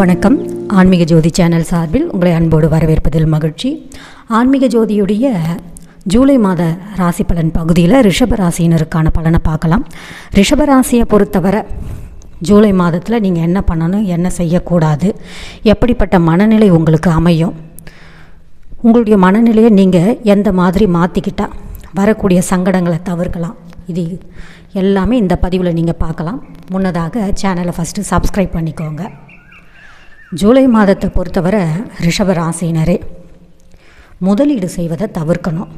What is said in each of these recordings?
வணக்கம். ஆன்மீக ஜோதி சேனல் சார்பில் உங்களை அன்போடு வரவேற்பதில் மகிழ்ச்சி. ஆன்மீக ஜோதியுடைய ஜூலை மாத ராசி பலன் பகுதியில் ரிஷப ராசியினருக்கான பலனை பார்க்கலாம். ரிஷப ராசியை பொறுத்தவரை ஜூலை மாதத்தில் நீங்கள் என்ன பண்ணணும் என்ன செய்யக்கூடாது எப்படிப்பட்ட மனநிலை உங்களுக்கு அமையும் உங்களுடைய மனநிலையை நீங்கள் எந்த மாதிரி மாற்றிக்கிட்டால் வரக்கூடிய சங்கடங்களை தவிர்க்கலாம். இது எல்லாமே இந்த பதிவில் நீங்கள் பார்க்கலாம். முன்னதாக சேனலை ஃபஸ்ட்டு சப்ஸ்கிரைப் பண்ணிக்கோங்க. ஜூலை மாதத்தை பொறுத்தவரை ரிஷபராசையினரே முதலீடு செய்வதை தவிர்க்கணும்.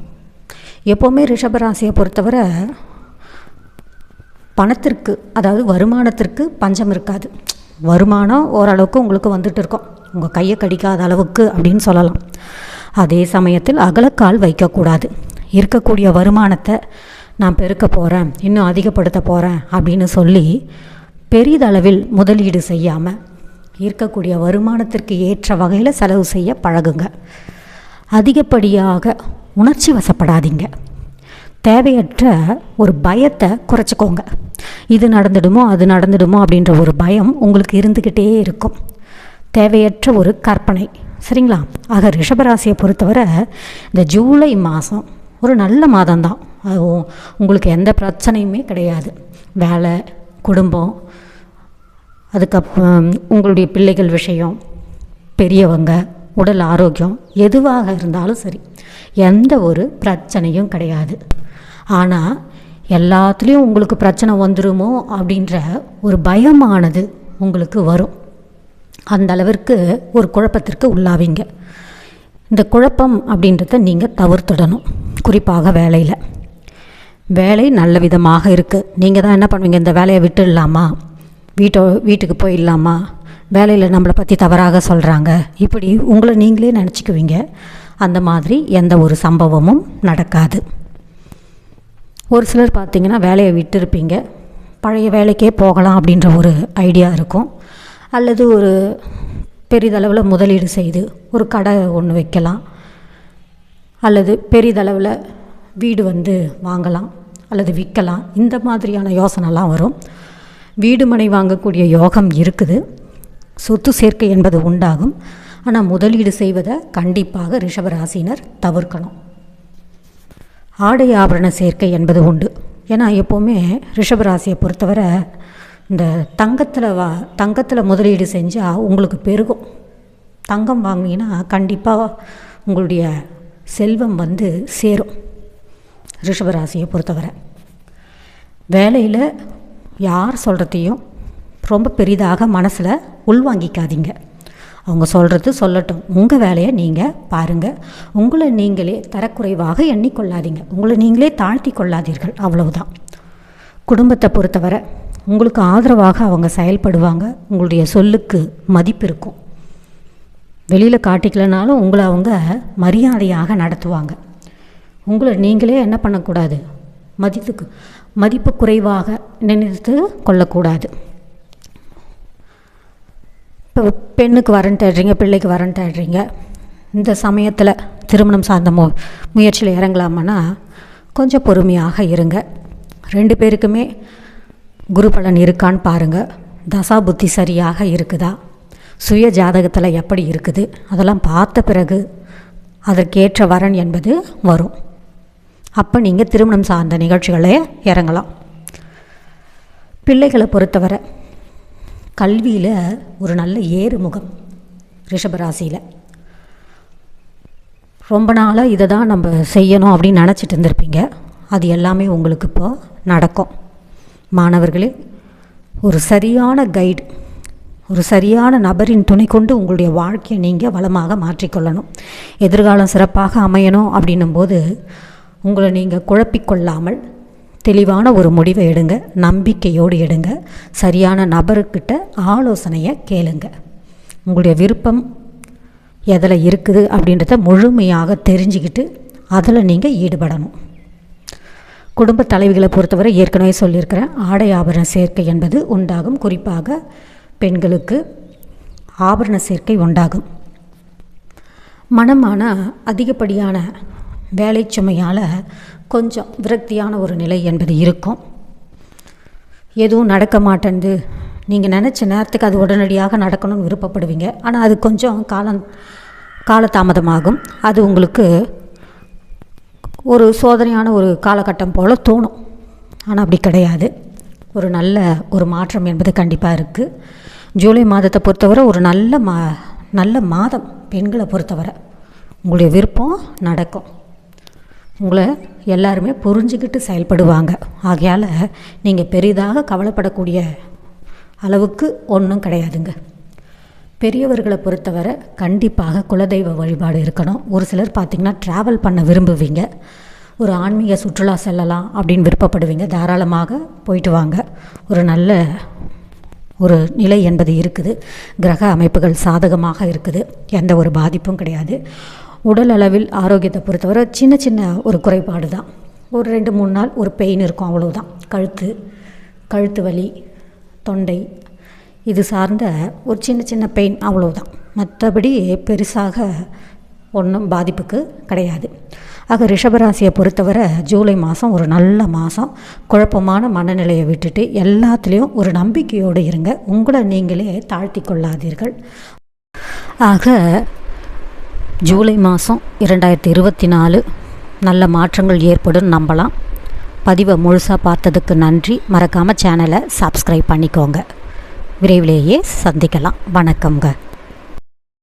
எப்போவுமே ரிஷப ராசியை பொறுத்தவரை பணத்திற்கு அதாவது வருமானத்திற்கு பஞ்சம் இருக்காது. வருமானம் ஓரளவுக்கு உங்களுக்கு வந்துட்டு இருக்கும். உங்கள் கையை கடிக்காத அளவுக்கு அப்படின்னு சொல்லலாம். அதே சமயத்தில் அகலக்கால் வைக்கக்கூடாது. இருக்கக்கூடிய வருமானத்தை நான் பெருக்க போகிறேன் இன்னும் அதிகப்படுத்த போகிறேன் அப்படின்னு சொல்லி பெரிதளவில் முதலீடு செய்யாமல் இருக்கக்கூடிய வருமானத்திற்கு ஏற்ற வகையில் செலவு செய்ய பழகுங்க. அதிகப்படியாக உணர்ச்சி வசப்படாதீங்க. தேவையற்ற ஒரு பயத்தை குறைச்சிக்கோங்க. இது நடந்துடுமோ அது நடந்துடுமோ அப்படின்ற ஒரு பயம் உங்களுக்கு இருந்துக்கிட்டே இருக்கும். தேவையற்ற ஒரு கற்பனை. சரிங்களா? ஆக ரிஷபராசியை பொறுத்தவரை இந்த ஜூலை மாதம் ஒரு நல்ல மாதம்தான். உங்களுக்கு எந்த பிரச்சனையுமே கிடையாது. வேலை குடும்பம் அதுக்கப்புறம் உங்களுடைய பிள்ளைகள் விஷயம் பெரியவங்க உடல் ஆரோக்கியம் எதுவாக இருந்தாலும் சரி எந்த ஒரு பிரச்சனையும் கிடையாது. ஆனால் எல்லாத்துலேயும் உங்களுக்கு பிரச்சனை வந்துருமோ அப்படின்ற ஒரு பயமானது உங்களுக்கு வரும். அந்த அளவிற்கு ஒரு குழப்பத்திற்கு உள்ளாவீங்க. இந்த குழப்பம் அப்படின்றத நீங்கள் தவிர்த்துடணும் குறிப்பாக வேலையில். வேலை நல்ல விதமாக இருக்குது நீங்கள் தான் என்ன பண்ணுவீங்க? இந்த வேலையை விட்டுடலாமா? வீட்டோ வீட்டுக்கு போயிடலாமா? வேலையில் நம்மளை பற்றி தவறாக சொல்கிறாங்க இப்படி உங்களை நீங்களே நினச்சிக்குவீங்க. அந்த மாதிரி எந்த ஒரு சம்பவமும் நடக்காது. ஒரு சிலர் பார்த்தீங்கன்னா வேலையை விட்டுருப்பீங்க. பழைய வேலைக்கே போகலாம் அப்படின்ற ஒரு ஐடியா இருக்கும். அல்லது ஒரு பெரிதளவில் முதலீடு செய்து ஒரு கடை ஒன்று வைக்கலாம். அல்லது பெரிதளவில் வீடு வந்து வாங்கலாம். அல்லது விற்கலாம். இந்த மாதிரியான யோசனைலாம் வரும். வீடு மனை வாங்கக்கூடிய யோகம் இருக்குது. சொத்து சேர்க்கை என்பது உண்டாகும். ஆனால் முதலீடு செய்வதை கண்டிப்பாக ரிஷபராசினர் தவிர்க்கணும். ஆடை ஆபரண சேர்க்கை என்பது உண்டு. ஏன்னா எப்போவுமே ரிஷபராசியை பொறுத்தவரை இந்த தங்கத்தில் வா தங்கத்தில் முதலீடு செஞ்சால் உங்களுக்கு பெருகும். தங்கம் வாங்கினீங்கன்னா கண்டிப்பாக உங்களுடைய செல்வம் வந்து சேரும். ரிஷபராசியை பொறுத்தவரை. வேலையில் யார் சொல்கிறதையும் ரொம்ப பெரிதாக மனசில் உள்வாங்கிக்காதீங்க. அவங்க சொல்கிறது சொல்லட்டும். உங்கள் வேலையை நீங்கள் பாருங்கள் உங்களை நீங்களே தரக்குறைவாக எண்ணிக்கொள்ளாதீங்க. உங்களை நீங்களே தாழ்த்தி கொள்ளாதீர்கள். அவ்வளவுதான். குடும்பத்தை பொறுத்தவரை உங்களுக்கு ஆதரவாக அவங்க செயல்படுவாங்க. உங்களுடைய சொல்லுக்கு மதிப்பு இருக்கும். வெளியில் காட்டிக்கலனாலும் உங்களை அவங்க மரியாதையாக நடத்துவாங்க. உங்களை நீங்களே என்ன பண்ணக்கூடாது? மதித்துக்கு மதிப்பு குறைவாக நினைத்து கொள்ளக்கூடாது. இப்போ பெண்ணுக்கு வரன் தேடுறீங்க பிள்ளைக்கு வரன் தேடுறீங்க. இந்த சமயத்தில் திருமணம் சார்ந்த மு முயற்சியில் இறங்கலாமான்னா கொஞ்சம் பொறுமையாக இருங்க. ரெண்டு பேருக்குமே குரு பலன் இருக்கான்னு பாருங்கள் தசா புத்தி சரியாக இருக்குதா? சுய ஜாதகத்தில் எப்படி இருக்குது? அதெல்லாம் பார்த்த பிறகு அதற்கேற்ற வரன் என்பது வரும். அப்போ நீங்கள் திருமணம் சார்ந்த நிகழ்ச்சிகளே இறங்கலாம். பிள்ளைகளை பொறுத்தவரை கல்வியில் ஒரு நல்ல ஏறுமுகம் ரிஷபராசியில். ரொம்ப நாளாக இதை தான் நம்ம செய்யணும் அப்படின்னு நினச்சிட்டு இருந்திருப்பீங்க. அது எல்லாமே உங்களுக்கு இப்போ நடக்கும். மாணவர்களே ஒரு சரியான கைடு ஒரு சரியான நபரின் துணை கொண்டு உங்களுடைய வாழ்க்கையை நீங்கள் வளமாக மாற்றிக்கொள்ளணும். எதிர்காலம் சிறப்பாக அமையணும் அப்படின்னும் போது உங்களை நீங்கள் குழப்பிக்கொள்ளாமல் தெளிவான ஒரு முடிவை எடுங்க நம்பிக்கையோடு எடுங்க. சரியான நபருக்கிட்ட ஆலோசனையை கேளுங்க. உங்களுடைய விருப்பம் எதில் இருக்குது அப்படின்றத முழுமையாக தெரிஞ்சுக்கிட்டு அதில் நீங்கள் ஈடுபடணும். குடும்ப தலைவிகளை பொறுத்தவரை ஏற்கனவே சொல்லியிருக்கிறேன் ஆடை ஆபரண சேர்க்கை என்பது உண்டாகும். குறிப்பாக பெண்களுக்கு ஆபரண சேர்க்கை உண்டாகும். மனமான அதிகப்படியான வேலை சுமையால் கொஞ்சம் விரக்தியான ஒரு நிலை என்பது இருக்கும். எதுவும் நடக்க மாட்டேன்து. நீங்கள் நினச்ச நேரத்துக்கு அது உடனடியாக நடக்கணும்னு விருப்பப்படுவீங்க. ஆனால் அது கொஞ்சம் காலம் காலதாமதமாகும். அது உங்களுக்கு ஒரு சோதனையான ஒரு காலகட்டம் போல் தோணும். ஆனால் அப்படி கிடையாது. ஒரு நல்ல ஒரு மாற்றம் என்பது கண்டிப்பாக இருக்குது ஜூலை மாதத்தை பொறுத்தவரை ஒரு நல்ல மா நல்ல மாதம் பெண்களை பொறுத்தவரை. உங்களுடைய விருப்பம் நடக்கும். உங்களை எல்லாருமே புரிஞ்சுக்கிட்டு செயல்படுவாங்க. ஆகையால் நீங்கள் பெரிதாக கவலைப்படக்கூடிய அளவுக்கு ஒன்றும் கிடையாதுங்க. பெரியவர்களை பொறுத்தவரை கண்டிப்பாக குலதெய்வ வழிபாடு இருக்கணும். ஒரு சிலர் பார்த்திங்கன்னா ட்ராவல் பண்ண விரும்புவீங்க. ஒரு ஆன்மீக சுற்றுலா செல்லலாம் அப்படின்னு விருப்பப்படுவீங்க. தாராளமாக போயிட்டு வாங்க. ஒரு நல்ல ஒரு நிலை என்பது இருக்குது. கிரக அமைப்புகள் சாதகமாக இருக்குது. எந்த ஒரு பாதிப்பும் கிடையாது. உடல் அளவில் ஆரோக்கியத்தை பொறுத்தவரை சின்ன சின்ன ஒரு குறைபாடு தான். ஒரு ரெண்டு மூணு நாள் ஒரு பெயின் இருக்கும் அவ்வளோதான் கழுத்து கழுத்து வலி தொண்டை இது சார்ந்த ஒரு சின்ன சின்ன பெயின் அவ்வளோதான் மற்றபடி பெருசாக ஒன்றும் பாதிப்புக்கு கிடையாது. ஆக ரிஷபராசியை பொறுத்தவரை ஜூலை மாதம் ஒரு நல்ல மாதம் குழப்பமான மனநிலையை விட்டுட்டு எல்லாத்துலேயும் ஒரு நம்பிக்கையோடு இருங்க. உங்களை நீங்களே தாழ்த்தி கொள்ளாதீர்கள். ஆக ஜூலை மாதம் இரண்டாயிரத்தி இருபத்தி நாலு நல்ல மாற்றங்கள் ஏற்படும் நம்பலாம். பதிவை முழுசாக பார்த்ததுக்கு நன்றி. மறக்காமல் சேனலை சப்ஸ்கிரைப் பண்ணிக்கோங்க. விரைவிலேயே சந்திக்கலாம். வணக்கம்ங்க.